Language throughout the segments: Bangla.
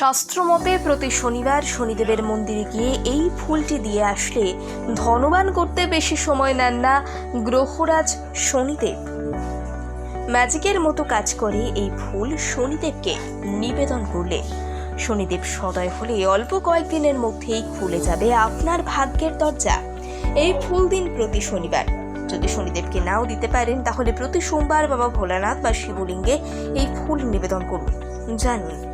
শাস্ত্রমতে প্রতি শনিবার শনিদেবের মন্দিরে গিয়ে এই ফুলটি দিয়ে আসলে ধনবান করতে বেশি সময় নেন না গ্রহরাজ শনিদেব। ম্যাজিকের মতো কাজ করে এই ফুল শনিদেবকে নিবেদন করলে। শনিদেব সদয় হলে অল্প কয়েকদিনের মধ্যেই খুলে যাবে আপনার ভাগ্যের দরজা। এই ফুল দিন প্রতি শনিবার। যদি শনিদেবকে নাও দিতে পারেন, তাহলে প্রতি সোমবার বাবা ভোলানাথ বা শিবলিঙ্গে এই ফুল নিবেদন করুন। জানুন।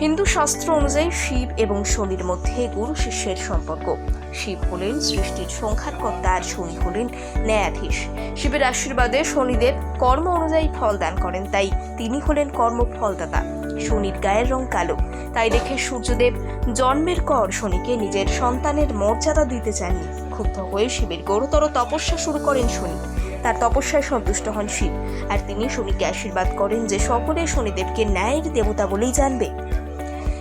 হিন্দু শাস্ত্র অনুযায়ী শিব এবং শনির মধ্যে গুরু শিষ্যের সম্পর্ক। শিব হলেন সৃষ্টির সংখ্যারকর্তা আর শনি হলেন ন্যায়াধীশ। শিবের আশীর্বাদে শনিদেব কর্ম অনুযায়ী ফল দান করেন, তাই তিনি হলেন কর্মফলদাতা শনির গায়ের রং কালো, তাই দেখে সূর্যদেব জন্মের কর শনিকে নিজের সন্তানের মর্যাদা দিতে চাননি। ক্ষুব্ধ হয়ে শিবের গৌরতর তপস্যা শুরু করেন শনি। তার তপস্যায় সন্তুষ্ট হন শিব। আর তিনি শনিকে আশীর্বাদ করেন যে সকলে শনিদেবকে ন্যায়ের দেবতা বলেই জানবে।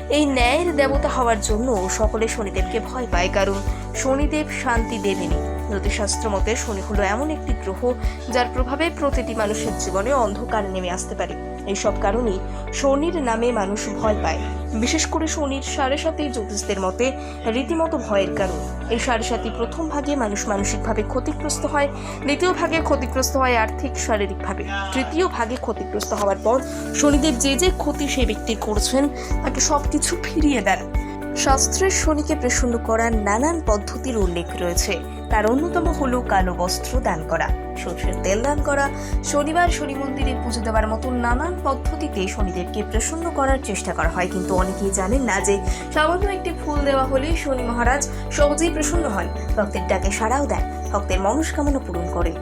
এই ন্যায়ের দেবতা হওয়ার জন্য সকলে শনিদেবকে ভয় পায় কারণ শনিদেব শান্তি দেবেনি জ্যোতিষশাস্ত্র মতে শনি হলো এমন একটি গ্রহ যার প্রভাবে প্রতিটি মানুষের জীবনে অন্ধকার নেমে আসতে পারে। এইসব কারণেই শনির নামে মানুষ ভয় পায়। বিশেষ করে শনির সাড়ে সাথে জ্যোতিষদের মতে রীতিমতো ভয়ের কারণ। এই সাড়ে সাথে প্রথম ভাগে মানুষ মানসিকভাবে ক্ষতিগ্রস্ত হয়, দ্বিতীয় ভাগে ক্ষতিগ্রস্ত হয় আর্থিক, শারীরিকভাবে। তৃতীয় ভাগে ক্ষতিগ্রস্ত হওয়ার পর শনিদেব যে যে ক্ষতি সেই ব্যক্তি করছেন, তাকে সব কিছু ফিরিয়ে দেন। শাস্ত্রের শনিকে প্রসন্ন করার নানান পদ্ধতির উল্লেখ রয়েছে। তার অন্যতম হল কালো বস্ত্র দান করা। সর্ষের তেল দান করা। শনিবার শনি মন্দিরে পুজো দেওয়ার মতো নানান পদ্ধতিতে শনিদেবকে প্রসন্ন করার চেষ্টা করা হয়। কিন্তু অনেকেই জানেন না যে সামান্য একটি ফুল দেওয়া হলেই শনি মহারাজ সহজেই প্রসন্ন হন। ভক্তের ডাকে সাড়াও দেন। ভক্তের মনস্কামনা পূরণ করেন।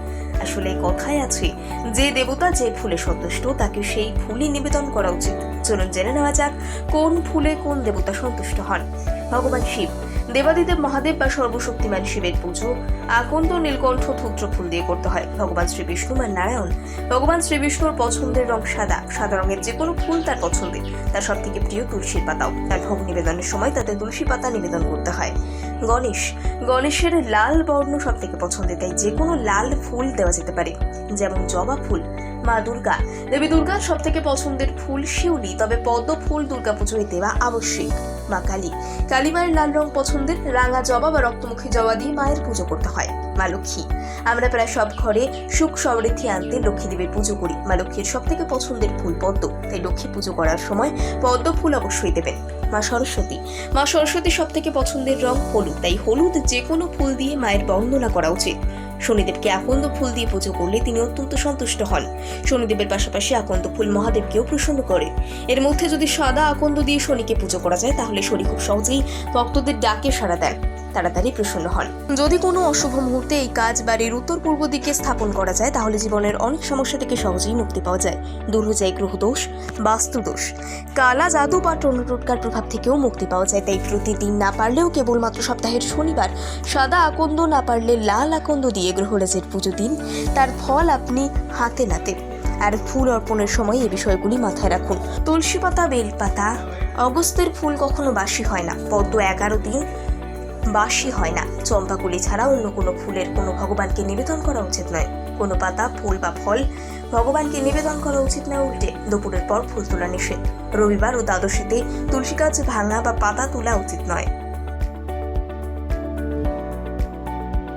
আসলে কথায় আছে, যে দেবতা যে ফুলে সন্তুষ্ট, তাকে সেই ফুলই নিবেদন করা উচিত। চলুন জেনে নেওয়া যাক, কোন ফুলে কোন দেবতা সন্তুষ্ট হন। ভগবান শিব দেবাদিদেব মহাদেব বা সর্বশক্তিমান শিবের পুজো, আকন্দ, নীলকণ্ঠ থুত্র ফুল দিয়ে করতে হয়। ভগবান শ্রী বিষ্ণু বা নারায়ণ, ভগবান শ্রী বিষ্ণুর পছন্দের রং সাদা সাদা রঙের যে কোনো ফুল তার পছন্দের, তার সব থেকে প্রিয় তুলসীর পাতাও। তার ভোগ নিবেদনের সময় তাতে তুলসী পাতা নিবেদন করতে হয়। গণেশ, গণেশের লাল বর্ণ সব থেকে পছন্দের, তাই যে কোনো লাল ফুল দেওয়া যেতে পারে। যেমন জবা ফুল, মা দুর্গা। দেবী দুর্গার সব থেকে পছন্দের ফুল শিউলি, তবে পদ্ম ফুল দুর্গা পুজোয় দেওয়া আবশ্যিক। মা কালী। কালী মায়ের লাল রং পছন্দের রাঙা জবা বা রক্তমুখী জবা দিয়ে মায়ের পুজো করতে হয়, মা লক্ষ্মী। আমরা প্রায় সব ঘরে সুখ সমৃদ্ধি আনতে লক্ষ্মী দেবীর পুজো করি। মা লক্ষ্মীর সব থেকে পছন্দের ফুল পদ্ম, তাই লক্ষ্মী পুজো করার সময় পদ্ম ফুল অবশ্যই দেবেন। মা সরস্বতী। মা সরস্বতী সব থেকে পছন্দের রং হলুদ, তাই হলুদ যে কোনো ফুল দিয়ে মায়ের বন্দনা করা উচিত। শনিদেবকে আকন্দ ফুল দিয়ে পুজো করলে তিনি অত্যন্ত সন্তুষ্ট হন। শনিদেবের পাশাপাশি আকন্দ ফুল মহাদেবকেও প্রসন্ন করে। এর মধ্যে যদি সাদা আকন্দ দিয়ে শনিকে পুজো করা যায়, তাহলে শনি খুব সহজেই ভক্তদের ডাকে সাড়া দেন। তাড়াতাড়ি প্রসন্ন হন। যদি কোনো অশুভ মুহূর্তে এই কাজ বাড়ির উত্তর পূর্ব দিকে স্থাপন করা যায়, তাহলে জীবনের অনেক সমস্যা থেকে সহজেই মুক্তি পাওয়া যায়। দূর হয়ে যায় গ্রহদোষ বাস্তুদোষ কালা, জাদু বা টনটোটকার প্রভাব থেকেও মুক্তি পাওয়া যায়, তাই প্রতিদিন না পারলেও কেবলমাত্র সপ্তাহের শনিবার সাদা আকন্দ না পারলে লাল আকন্দ দিয়ে গ্রহরাজের পুজো দিন। তার ফল আপনি হাতে নাতে। আর ফুল অর্পণের সময় এই বিষয়গুলি মাথায় রাখুন। তুলসী পাতা, বেলপাতা অগস্তের ফুল কখনো বাসি হয় না। পদ্ম এগারো দিন বাসি হয় না। চম্পাকুলি ছাড়া অন্য কোনো ফুলের কোনো ভগবানকে নিবেদন করা উচিত নয়। কোনো পাতা, ফুল বা ফল ভগবানকে নিবেদন করা উচিত না উল্টে। দুপুরের পর ফুল তোলা নিষেধ। রবিবার ও দ্বাদশীতে তুলসী গাছ ভাঙা বা পাতা তোলা উচিত নয়।